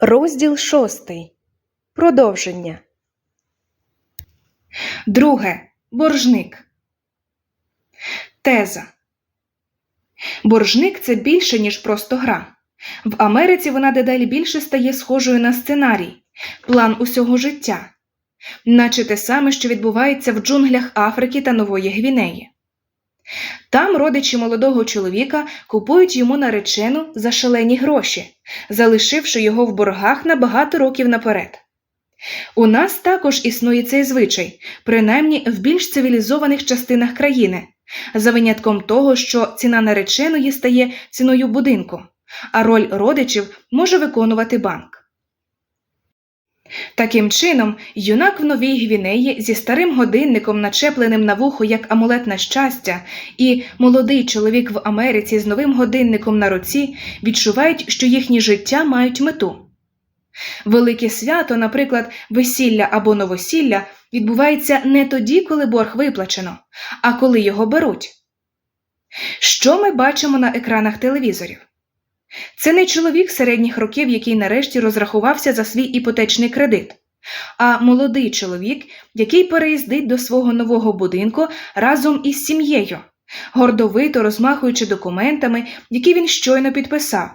Розділ шостий. Продовження. Друге. Боржник. Теза. Боржник це більше, ніж просто гра. В Америці вона дедалі більше стає схожою на сценарій, план усього життя, наче те саме, що відбувається в джунглях Африки та Нової Гвінеї. Там родичі молодого чоловіка купують йому наречену за шалені гроші, залишивши його в боргах на багато років наперед. У нас також існує цей звичай, принаймні в більш цивілізованих частинах країни, за винятком того, що ціна нареченої стає ціною будинку, а роль родичів може виконувати банк. Таким чином, юнак в Новій Гвінеї зі старим годинником, начепленим на вухо як амулет на щастя, і молодий чоловік в Америці з новим годинником на руці відчувають, що їхні життя мають мету. Велике свято, наприклад, весілля або новосілля, відбувається не тоді, коли борг виплачено, а коли його беруть. Що ми бачимо на екранах телевізорів? Це не чоловік середніх років, який нарешті розрахувався за свій іпотечний кредит, а молодий чоловік, який переїздить до свого нового будинку разом із сім'єю, гордовито розмахуючи документами, які він щойно підписав,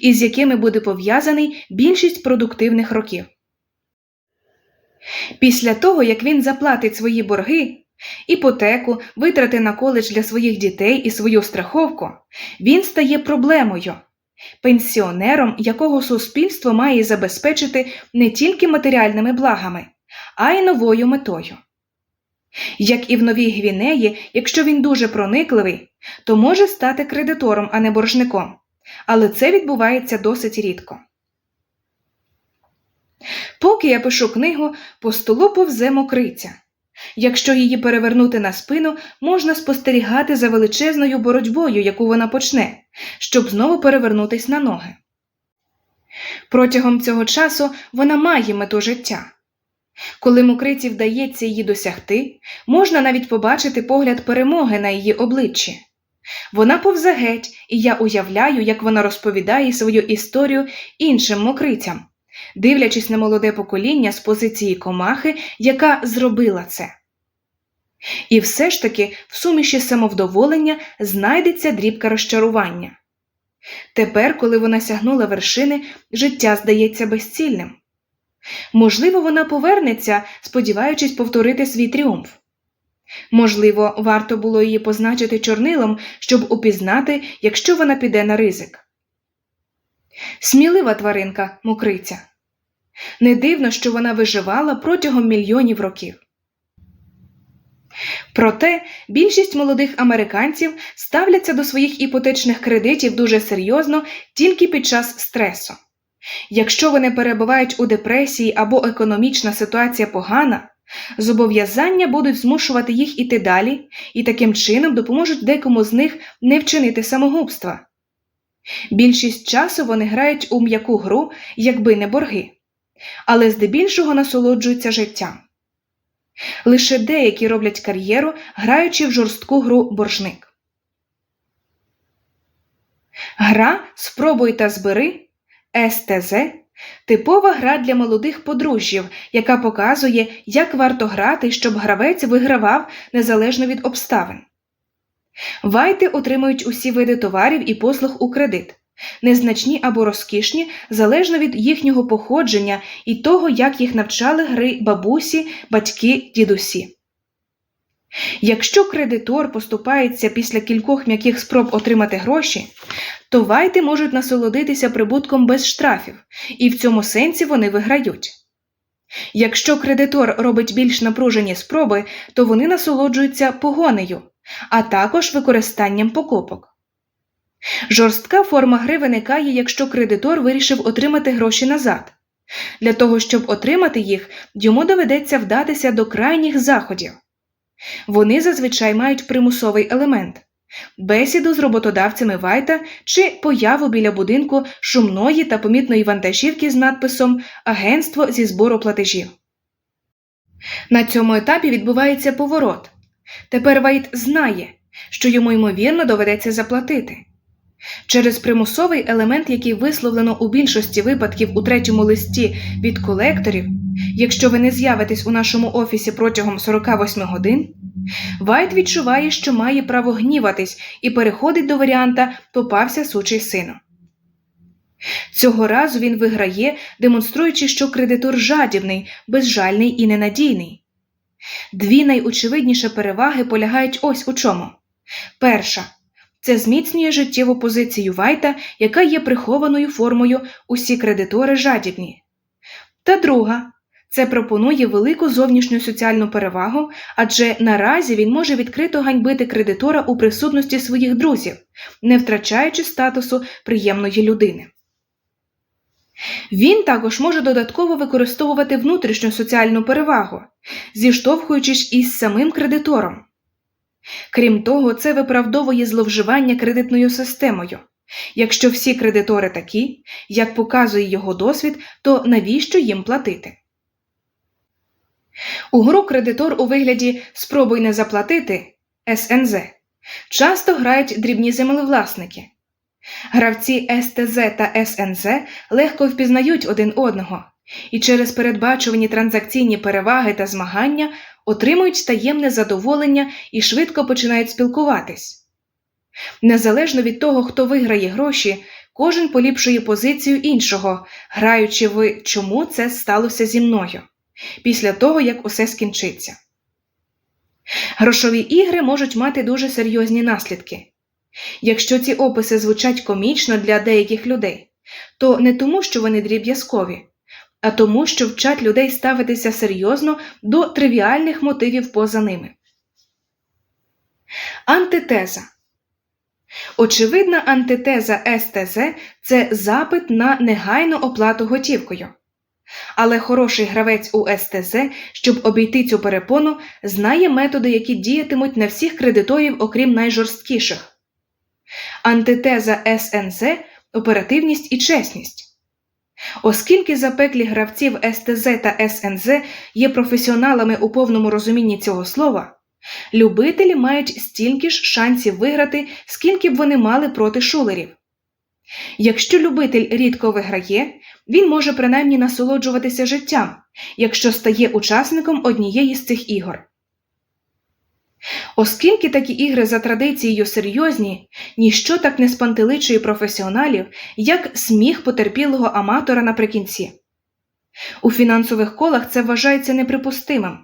і з якими буде пов'язаний більшість продуктивних років. Після того, як він заплатить свої борги, іпотеку, витрати на коледж для своїх дітей і свою страховку, він стає проблемою, пенсіонером, якого суспільство має забезпечити не тільки матеріальними благами, а й новою метою. Як і в Новій Гвінеї, якщо він дуже проникливий, то може стати кредитором, а не боржником, але це відбувається досить рідко. Поки я пишу книгу, по столу повзе мокриця. Якщо її перевернути на спину, можна спостерігати за величезною боротьбою, яку вона почне, щоб знову перевернутись на ноги. Протягом цього часу вона має мету життя. Коли мокриці вдається її досягти, можна навіть побачити погляд перемоги на її обличчі. Вона повзе геть, і я уявляю, як вона розповідає свою історію іншим мокрицям, дивлячись на молоде покоління з позиції комахи, яка зробила це. І все ж таки в суміші самовдоволення знайдеться дрібка розчарування. Тепер, коли вона сягнула вершини, життя здається безцільним. Можливо, вона повернеться, сподіваючись повторити свій тріумф. Можливо, варто було її позначити чорнилом, щоб упізнати, якщо вона піде на ризик. Смілива тваринка, мокриця. Не дивно, що вона виживала протягом мільйонів років. Проте більшість молодих американців ставляться до своїх іпотечних кредитів дуже серйозно тільки під час стресу. Якщо вони перебувають у депресії або економічна ситуація погана, зобов'язання будуть змушувати їх іти далі і таким чином допоможуть декому з них не вчинити самогубства. Більшість часу вони грають у м'яку гру, якби не борги, але здебільшого насолоджуються життям. Лише деякі роблять кар'єру, граючи в жорстку гру боржник. Гра Спробуй та збери СТЗ типова гра для молодих подружжів, яка показує, як варто грати, щоб гравець вигравав незалежно від обставин. Вайти отримують усі види товарів і послуг у кредит, незначні або розкішні, залежно від їхнього походження і того, як їх навчали гри бабусі, батьки, дідусі. Якщо кредитор поступається після кількох м'яких спроб отримати гроші, то вайти можуть насолодитися прибутком без штрафів, і в цьому сенсі вони виграють. Якщо кредитор робить більш напружені спроби, то вони насолоджуються погонею, а також використанням покупок. Жорстка форма гри виникає, якщо кредитор вирішив отримати гроші назад. Для того, щоб отримати їх, йому доведеться вдатися до крайніх заходів. Вони зазвичай мають примусовий елемент бесіду з роботодавцями Вайта чи появу біля будинку шумної та помітної вантажівки з надписом Агентство зі збору платежів. На цьому етапі відбувається поворот. Тепер Вайт знає, що йому ймовірно доведеться заплатити. Через примусовий елемент, який висловлено у більшості випадків у третьому листі від колекторів, якщо ви не з'явитесь у нашому офісі протягом 48 годин, Вайт відчуває, що має право гніватись і переходить до варіанта попався сучий сину. Цього разу він виграє, демонструючи, що кредитор жадібний, безжальний і ненадійний. Дві найочевидніші переваги полягають ось у чому. Перша це зміцнює життєву позицію Вайта, яка є прихованою формою усі кредитори жадібні. Та друга це пропонує велику зовнішню соціальну перевагу, адже наразі він може відкрито ганьбити кредитора у присутності своїх друзів, не втрачаючи статусу приємної людини. Він також може додатково використовувати внутрішню соціальну перевагу, зіштовхуючись із самим кредитором. Крім того, це виправдовує зловживання кредитною системою. Якщо всі кредитори такі, як показує його досвід, то навіщо їм платити? У гру кредитор у вигляді Спробуй не заплатити СНЗ часто грають дрібні землевласники. Гравці СТЗ та СНЗ легко впізнають один одного і через передбачувані транзакційні переваги та змагання отримують таємне задоволення і швидко починають спілкуватись. Незалежно від того, хто виграє гроші, кожен поліпшує позицію іншого, граючи в чому це сталося зі мною після того, як усе скінчиться. Грошові ігри можуть мати дуже серйозні наслідки. Якщо ці описи звучать комічно для деяких людей, то не тому, що вони дріб'язкові, а тому, що вчать людей ставитися серйозно до тривіальних мотивів поза ними. Антитеза Очевидна антитеза СТЗ це запит на негайну оплату готівкою. Але хороший гравець у СТЗ, щоб обійти цю перепону, знає методи, які діятимуть на всіх кредиторів, окрім найжорсткіших. Антитеза СНЗ оперативність і чесність. Оскільки запеклі гравців СТЗ та СНЗ є професіоналами у повному розумінні цього слова, любителі мають стільки ж шансів виграти, скільки б вони мали проти шулерів. Якщо любитель рідко виграє, він може принаймні насолоджуватися життям, якщо стає учасником однієї з цих ігор. Оскільки такі ігри за традицією серйозні, ніщо так не спантеличує професіоналів, як сміх потерпілого аматора наприкінці. У фінансових колах це вважається неприпустимим.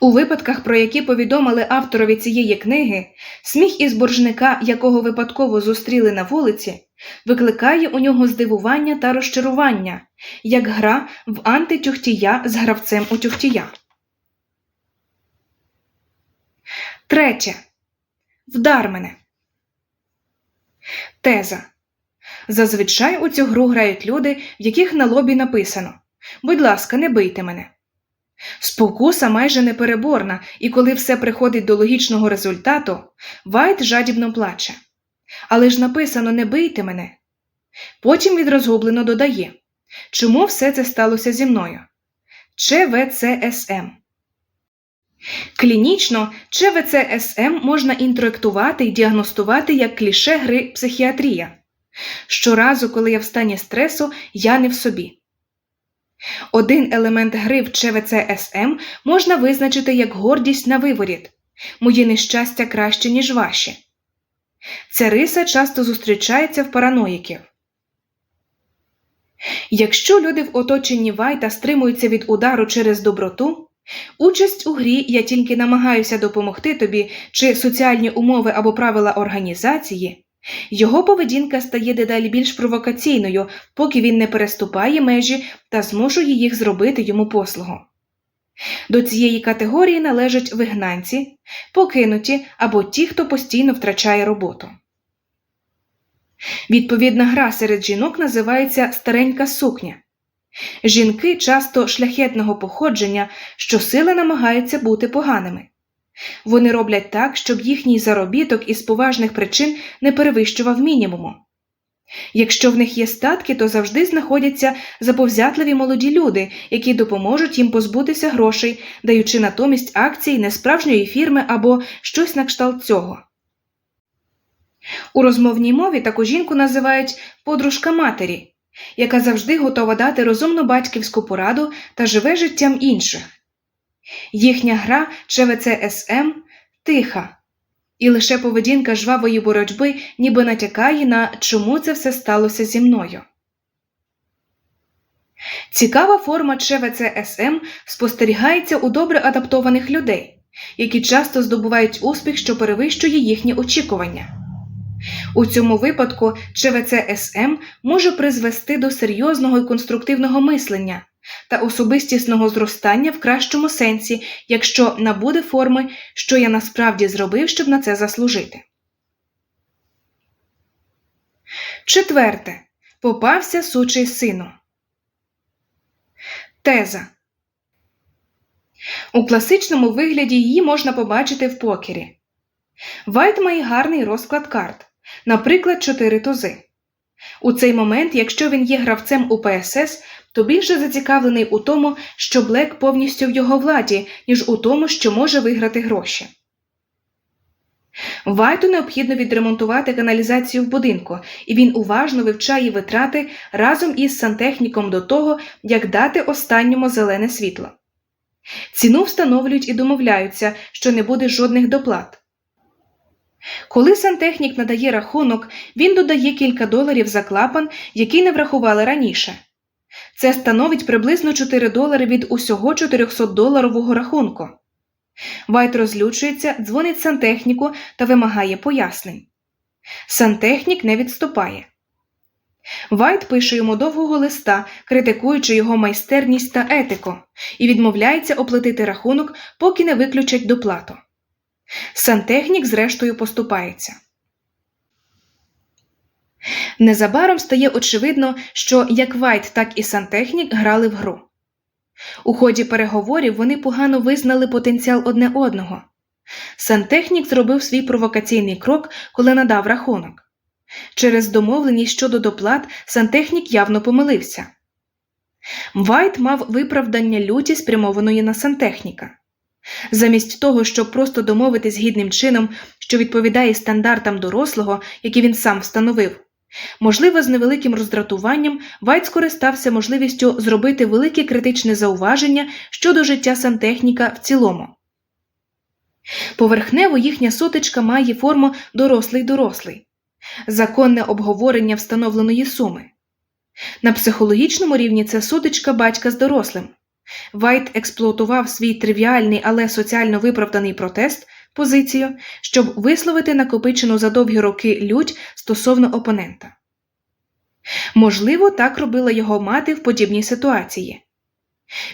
У випадках, про які повідомили авторові цієї книги, сміх із боржника, якого випадково зустріли на вулиці, викликає у нього здивування та розчарування, як гра в антитюхтія з гравцем у тюхтія. Третє. Вдар мене. Теза. Зазвичай у цю гру грають люди, в яких на лобі написано Будь ласка, не бийте мене. Спокуса майже непереборна, і коли все приходить до логічного результату, Вайт жадібно плаче. Але ж написано не бийте мене. Потім він розгублено додає Чому все це сталося зі мною? ЧВЦСМ. Клінічно ЧВЦСМ можна інтроектувати і діагностувати як кліше гри психіатрія. Щоразу, коли я в стані стресу, я не в собі. Один елемент гри в ЧВЦСМ можна визначити як гордість на виворіт моє нещастя краще, ніж ваші. Ця риса часто зустрічається в параноїків. Якщо люди в оточенні Вайта стримуються від удару через доброту, участь у грі я тільки намагаюся допомогти тобі чи соціальні умови або правила організації, його поведінка стає дедалі більш провокаційною, поки він не переступає межі та змушує їх зробити йому послугу. До цієї категорії належать вигнанці, покинуті або ті, хто постійно втрачає роботу. Відповідна гра серед жінок називається старенька сукня. Жінки часто шляхетного походження, що сили намагаються бути поганими. Вони роблять так, щоб їхній заробіток із поважних причин не перевищував мінімуму. Якщо в них є статки, то завжди знаходяться заповзятливі молоді люди, які допоможуть їм позбутися грошей, даючи натомість акції несправжньої фірми або щось на кшталт цього. У розмовній мові таку жінку називають подружка матері, яка завжди готова дати розумну батьківську пораду та живе життям інших. Їхня гра ЧВЦСМ тиха, і лише поведінка жвавої боротьби ніби натякає на чому це все сталося зі мною. Цікава форма ЧВЦСМ спостерігається у добре адаптованих людей, які часто здобувають успіх, що перевищує їхні очікування. У цьому випадку ЧВЦСМ може призвести до серйозного і конструктивного мислення та особистісного зростання в кращому сенсі, якщо набуде форми, що я насправді зробив, щоб на це заслужити. Четверте. Попався сучий сину. Теза. У класичному вигляді її можна побачити в покері. Вайт має гарний розклад карт, наприклад, 4 тузи. У цей момент, якщо він є гравцем у ПСС, то більше зацікавлений у тому, що Блек повністю в його владі, ніж у тому, що може виграти гроші. Вайту необхідно відремонтувати каналізацію в будинку, і він уважно вивчає витрати разом із сантехніком до того, як дати останньому зелене світло. Ціну встановлюють і домовляються, що не буде жодних доплат. Коли сантехнік надає рахунок, він додає кілька доларів за клапан, який не врахували раніше. Це становить приблизно 4 долари від усього 400 доларового рахунку. Вайт розлючується, дзвонить сантехніку та вимагає пояснень. Сантехнік не відступає. Вайт пише йому довгого листа, критикуючи його майстерність та етику, і відмовляється оплатити рахунок, поки не виключать доплату. Сантехнік, зрештою, поступається. Незабаром стає очевидно, що як Вайт, так і сантехнік грали в гру. У ході переговорів вони погано визнали потенціал одне одного. Сантехнік зробив свій провокаційний крок, коли надав рахунок. Через домовленість щодо доплат сантехнік явно помилився. Вайт мав виправдання люті, спрямованої на сантехніка. Замість того, щоб просто домовитись гідним чином, що відповідає стандартам дорослого, які він сам встановив, можливо, з невеликим роздратуванням Вайт скористався можливістю зробити велике критичне зауваження щодо життя сантехніка в цілому. Поверхнево їхня сутичка має форму дорослий-дорослий, законне обговорення встановленої суми. На психологічному рівні це сутичка батька з дорослим. Вайт експлуатував свій тривіальний, але соціально виправданий протест, позицію, щоб висловити накопичену за довгі роки лють стосовно опонента. Можливо, так робила його мати в подібній ситуації.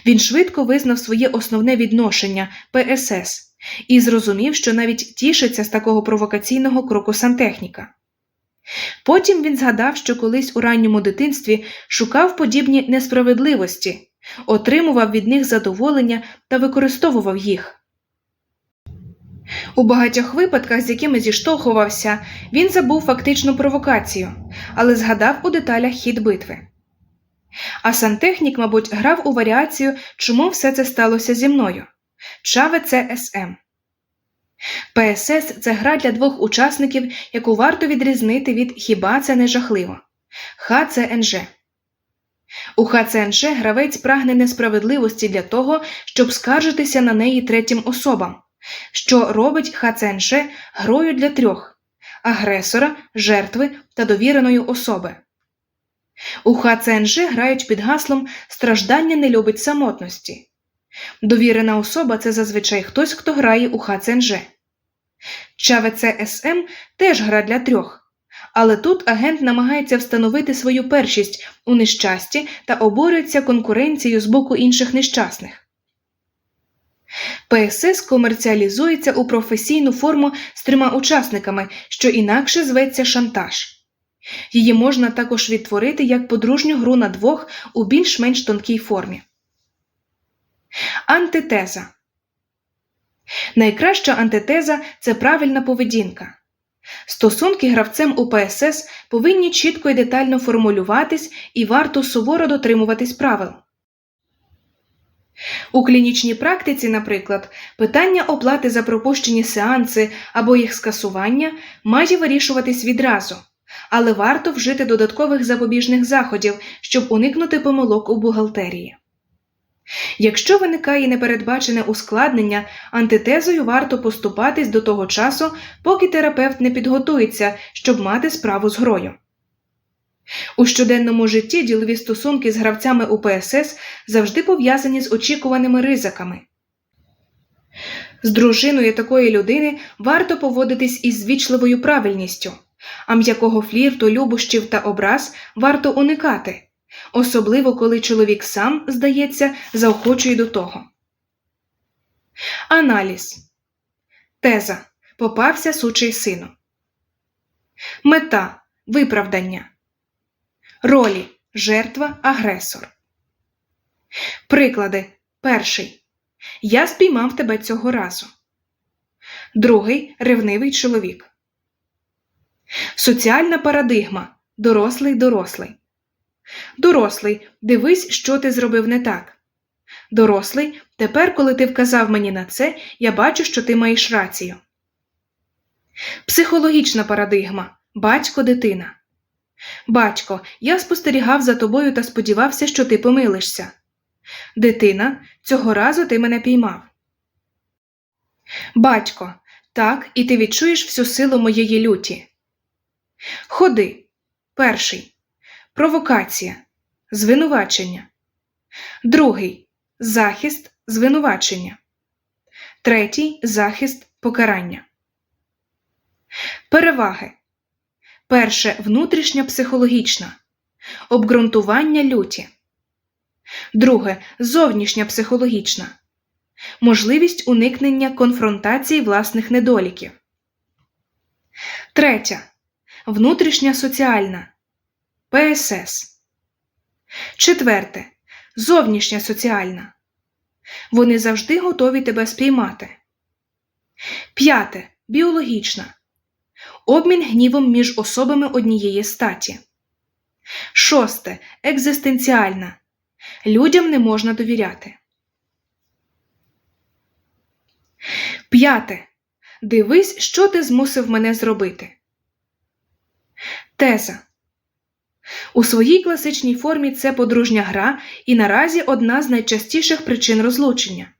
Він швидко визнав своє основне відношення ПСС і зрозумів, що навіть тішиться з такого провокаційного кроку сантехніка. Потім він згадав, що колись у ранньому дитинстві шукав подібні несправедливості, отримував від них задоволення та використовував їх. У багатьох випадках, з якими зіштовхувався, він забув фактичну провокацію, але згадав у деталях хід битви. А сантехнік, мабуть, грав у варіацію, чому все це сталося зі мною Чаве це СМ. ПСС це гра для двох учасників, яку варто відрізнити від хіба це не жахливо ХЦНЖ. У ХЦНЖ гравець прагне несправедливості для того, щоб скаржитися на неї третім особам, що робить ХЦНЖ грою для трьох агресора, жертви та довіреної особи. У ХЦНЖ грають під гаслом Страждання не любить самотності. Довірена особа це зазвичай хтось, хто грає у ХЦНЖ. ЧВЦ СМ теж гра для трьох, але тут агент намагається встановити свою першість у нещасті та оборюється конкуренцією з боку інших нещасних. ПСС комерціалізується у професійну форму з трьома учасниками, що інакше зветься шантаж. Її можна також відтворити як подружню гру на двох у більш-менш тонкій формі. Антитеза Найкраща антитеза це правильна поведінка. Стосунки гравцем у ПСС повинні чітко і детально формулюватись і варто суворо дотримуватись правил. У клінічній практиці, наприклад, питання оплати за пропущені сеанси або їх скасування має вирішуватись відразу, але варто вжити додаткових запобіжних заходів, щоб уникнути помилок у бухгалтерії. Якщо виникає непередбачене ускладнення, антитезою варто поступатись до того часу, поки терапевт не підготується, щоб мати справу з грою. У щоденному житті ділові стосунки з гравцями УПСС завжди пов'язані з очікуваними ризиками. З дружиною такої людини варто поводитись із звічливою правильністю, а м'якого флірту, любощів та образ варто уникати, особливо коли чоловік сам, здається, заохочує до того. Аналіз Теза Попався сучий сину. Мета Виправдання. Ролі жертва, агресор. Приклади. Перший. Я спіймав тебе цього разу. Другий ревнивий чоловік. Соціальна парадигма. Дорослий дорослий. Дорослий. Дивись, що ти зробив не так. Дорослий. Тепер, коли ти вказав мені на це, я бачу, що ти маєш рацію. Психологічна парадигма. Батько дитина. Батько, я спостерігав за тобою та сподівався, що ти помилишся. Дитина, цього разу ти мене піймав. Батько, так, і ти відчуєш всю силу моєї люті. Ходи. Перший. Провокація. Звинувачення. Другий. Захист. Звинувачення. Третій. Захист. Покарання. Переваги. Перше внутрішня психологічна обґрунтування люті. Друге зовнішня психологічна можливість уникнення конфронтації власних недоліків. Третя внутрішня соціальна ПСС. Четверте зовнішня соціальна. Вони завжди готові тебе спіймати. П'яте біологічна обмін гнівом між особами однієї статі. Шосте. Екзистенціальна. Людям не можна довіряти. П'яте. Дивись, що ти змусив мене зробити. Теза. У своїй класичній формі це подружня гра і наразі одна з найчастіших причин розлучення.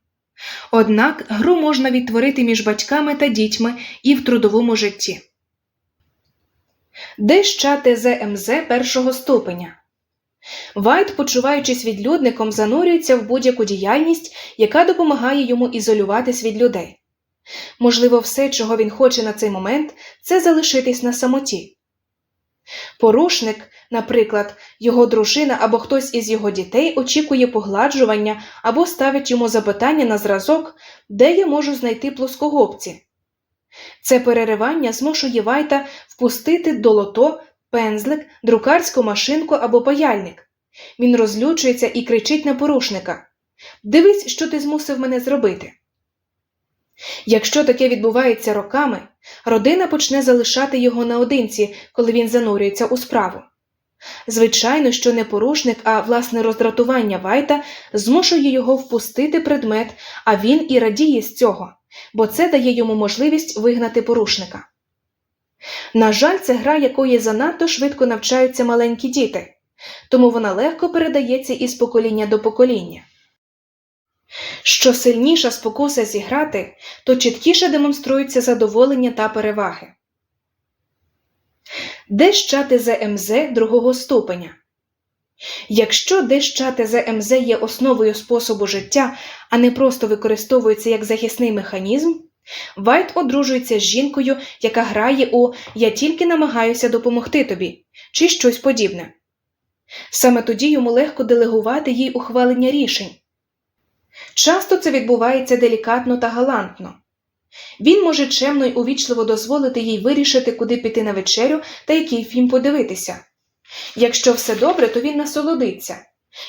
Однак гру можна відтворити між батьками та дітьми і в трудовому житті. Деща ТЗМЗ першого ступеня. Вайт, почуваючись відлюдником, занурюється в будь-яку діяльність, яка допомагає йому ізолюватись від людей. Можливо, все, чого він хоче на цей момент, це залишитись на самоті. Порушник, наприклад, його дружина або хтось із його дітей очікує погладжування або ставить йому запитання на зразок, де я можу знайти плоскогубці. Це переривання змушує Вайта впустити долото, пензлик, друкарську машинку або паяльник. Він розлючується і кричить на порушника Дивись, що ти змусив мене зробити. Якщо таке відбувається роками, родина почне залишати його наодинці, коли він занурюється у справу. Звичайно, що не порушник, а власне роздратування Вайта змушує його впустити предмет, а він і радіє з цього, бо це дає йому можливість вигнати порушника. На жаль, це гра, якої занадто швидко навчаються маленькі діти, тому вона легко передається із покоління до покоління. Що сильніша спокуса зіграти, то чіткіше демонструється задоволення та переваги. Дещати ЗМЗ другого ступеня. Якщо дещати ЗМЗ є основою способу життя, а не просто використовується як захисний механізм, Вайт одружується з жінкою, яка грає у Я тільки намагаюся допомогти тобі чи щось подібне. Саме тоді йому легко делегувати їй ухвалення рішень. Часто це відбувається делікатно та галантно. Він може чемно й увічливо дозволити їй вирішити, куди піти на вечерю та який фільм подивитися. Якщо все добре, то він насолодиться.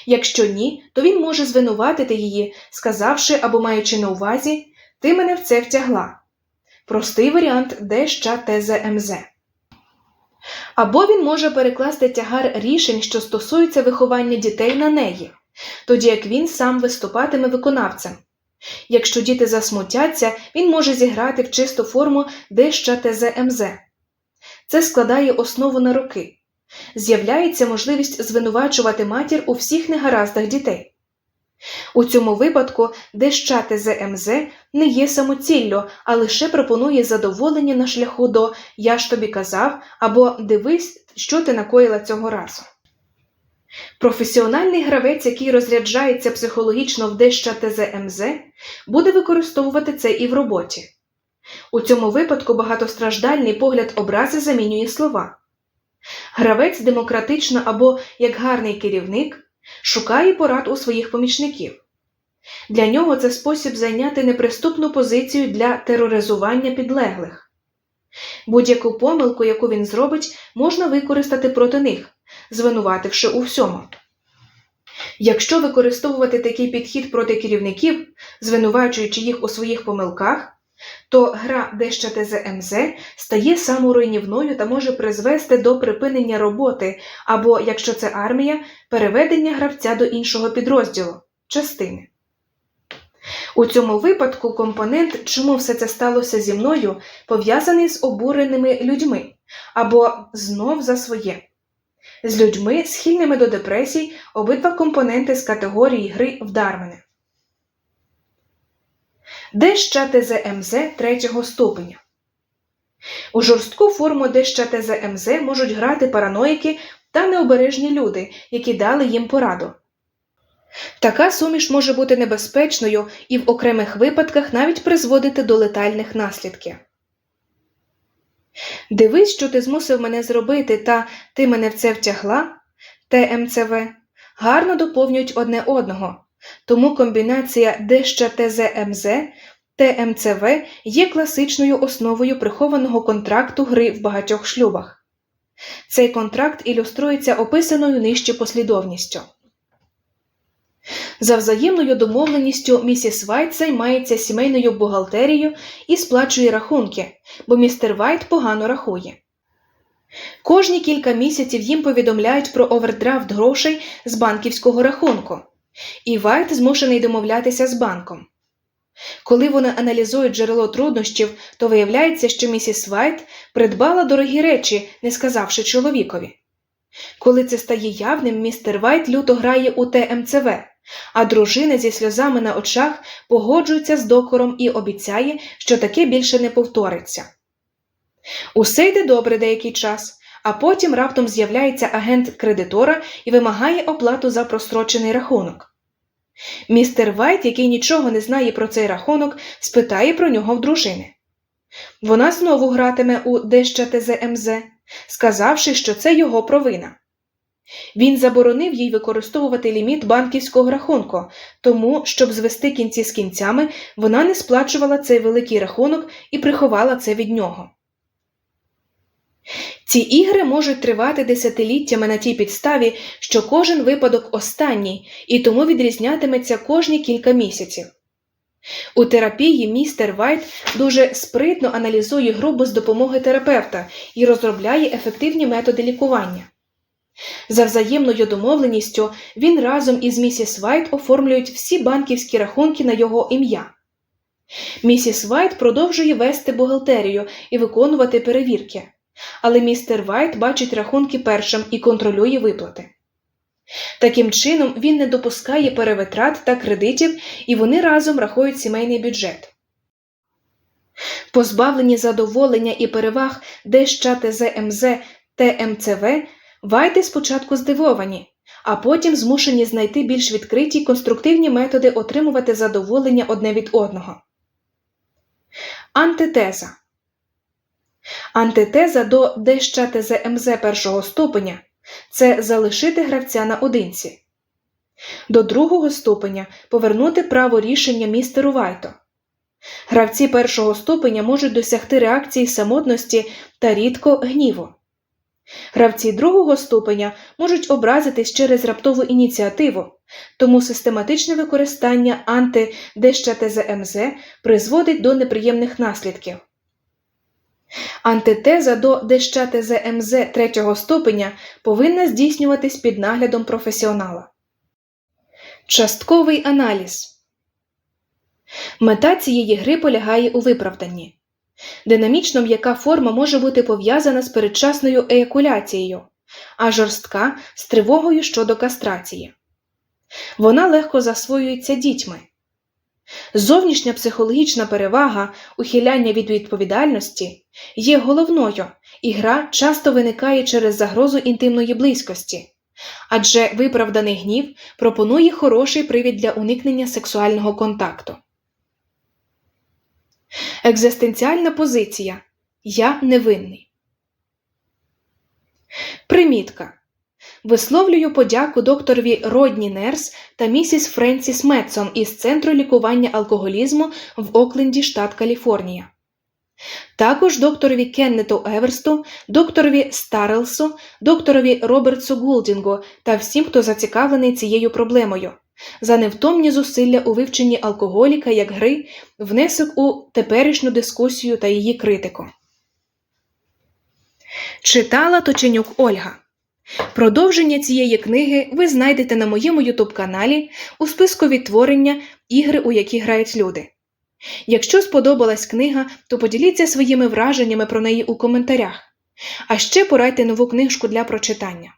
Якщо ні, то він може звинуватити її, сказавши або маючи на увазі Ти мене в це втягла. Простий варіант деща ТЗМЗ. Або він може перекласти тягар рішень, що стосуються виховання дітей на неї, тоді як він сам виступатиме виконавцем. Якщо діти засмутяться, він може зіграти в чисту форму деща ТЗМЗ. Це складає основу на роки. З'являється можливість звинувачувати матір у всіх негараздах дітей. У цьому випадку деща ТЗМЗ не є самоціллю, а лише пропонує задоволення на шляху до Я ж тобі казав або Дивись, що ти накоїла цього разу. Професіональний гравець, який розряджається психологічно в деща ТЗМЗ, буде використовувати це і в роботі. У цьому випадку багатостраждальний погляд образи замінює слова. Гравець демократично або як гарний керівник шукає порад у своїх помічників. Для нього це спосіб зайняти неприступну позицію для тероризування підлеглих. Будь-яку помилку, яку він зробить, можна використати проти них, звинувативши у всьому. Якщо використовувати такий підхід проти керівників, звинувачуючи їх у своїх помилках, то гра дещо ТЗМЗ стає саморуйнівною та може призвести до припинення роботи або, якщо це армія, переведення гравця до іншого підрозділу частини. У цьому випадку компонент, чому все це сталося зі мною, пов'язаний з обуреними людьми або знов за своє. З людьми, схильними до депресій, обидва компоненти з категорії гри вдармене. Деща ТЗМЗ третього ступеня. У жорстку форму деща ТЗМЗ можуть грати параноїки та необережні люди, які дали їм пораду. Така суміш може бути небезпечною і в окремих випадках навіть призводити до летальних наслідків. Дивись, що ти змусив мене зробити, та ти мене в це втягла ТМЦВ гарно доповнюють одне одного, тому комбінація деща ТЗМЗ ТМЦВ є класичною основою прихованого контракту гри в багатьох шлюбах. Цей контракт ілюструється описаною нижче послідовністю. За взаємною домовленістю місіс Вайт займається сімейною бухгалтерією і сплачує рахунки, бо містер Вайт погано рахує. Кожні кілька місяців їм повідомляють про овердрафт грошей з банківського рахунку, і Вайт змушений домовлятися з банком. Коли вони аналізують джерело труднощів, то виявляється, що місіс Вайт придбала дорогі речі, не сказавши чоловікові. Коли це стає явним, містер Вайт люто грає у ТМЦВ, а дружина зі сльозами на очах погоджується з докором і обіцяє, що таке більше не повториться. Усе йде добре деякий час, а потім раптом з'являється агент кредитора і вимагає оплату за прострочений рахунок. Містер Вайт, який нічого не знає про цей рахунок, спитає про нього в дружини. Вона знову гратиме у деща ТЗМЗ, сказавши, що це його провина. Він заборонив їй використовувати ліміт банківського рахунку, тому, щоб звести кінці з кінцями, вона не сплачувала цей великий рахунок і приховала це від нього. Ці ігри можуть тривати десятиліттями на тій підставі, що кожен випадок останній і тому відрізнятиметься кожні кілька місяців. У терапії містер Вайт дуже спритно аналізує гру без допомоги терапевта і розробляє ефективні методи лікування. За взаємною домовленістю він разом із місіс Вайт оформлюють всі банківські рахунки на його ім'я. Місіс Вайт продовжує вести бухгалтерію і виконувати перевірки, але містер Вайт бачить рахунки першим і контролює виплати. Таким чином, він не допускає перевитрат та кредитів, і вони разом рахують сімейний бюджет. Позбавлені задоволення і переваг деща ТЗМЗ ТМЦВ Вайти спочатку здивовані, а потім змушені знайти більш відкриті й конструктивні методи отримувати задоволення одне від одного. Антитеза Антитеза до деща ТЗМЗ першого ступеня це залишити гравця наодинці. До другого ступеня повернути право рішення містеру Вайту. Гравці першого ступеня можуть досягти реакції самотності та рідко гніву. Гравці другого ступеня можуть образитись через раптову ініціативу, тому систематичне використання анти-ТЗМЗ призводить до неприємних наслідків. Антитеза до ТЗМЗ третього ступеня повинна здійснюватись під наглядом професіонала. Частковий аналіз. Мета цієї гри полягає у виправданні. Динамічно м'яка форма може бути пов'язана з передчасною еякуляцією, а жорстка з тривогою щодо кастрації. Вона легко засвоюється дітьми. Зовнішня психологічна перевага ухиляння від відповідальності є головною, і гра часто виникає через загрозу інтимної близькості, адже виправданий гнів пропонує хороший привід для уникнення сексуального контакту. Екзистенціальна позиція Я невинний. Примітка. Висловлюю подяку докторові Родні Нерс та місіс Френсіс Метсон із Центру лікування алкоголізму в Окленді, штат Каліфорнія. Також докторові Кеннету Еверсту, докторові Старелсу, докторові Робертсу Гулдінгу та всім, хто зацікавлений цією проблемою, за невтомні зусилля у вивченні алкоголіка як гри, внесок у теперішню дискусію та її критику. Читала Точенюк Ольга. Продовження цієї книги ви знайдете на моєму ютуб каналі у списку відтворення ігри, у які грають люди. Якщо сподобалась книга, то поділіться своїми враженнями про неї у коментарях, а ще порадьте нову книжку для прочитання.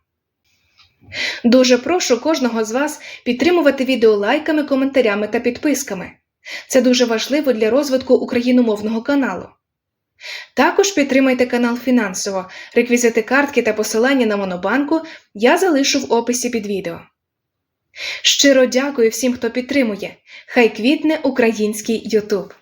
Дуже прошу кожного з вас підтримувати відео лайками, коментарями та підписками. Це дуже важливо для розвитку україномовного каналу. Також підтримайте канал фінансово. Реквізити картки та посилання на Монобанку я залишу в описі під відео. Щиро дякую всім, хто підтримує. Хай квітне український Ютуб!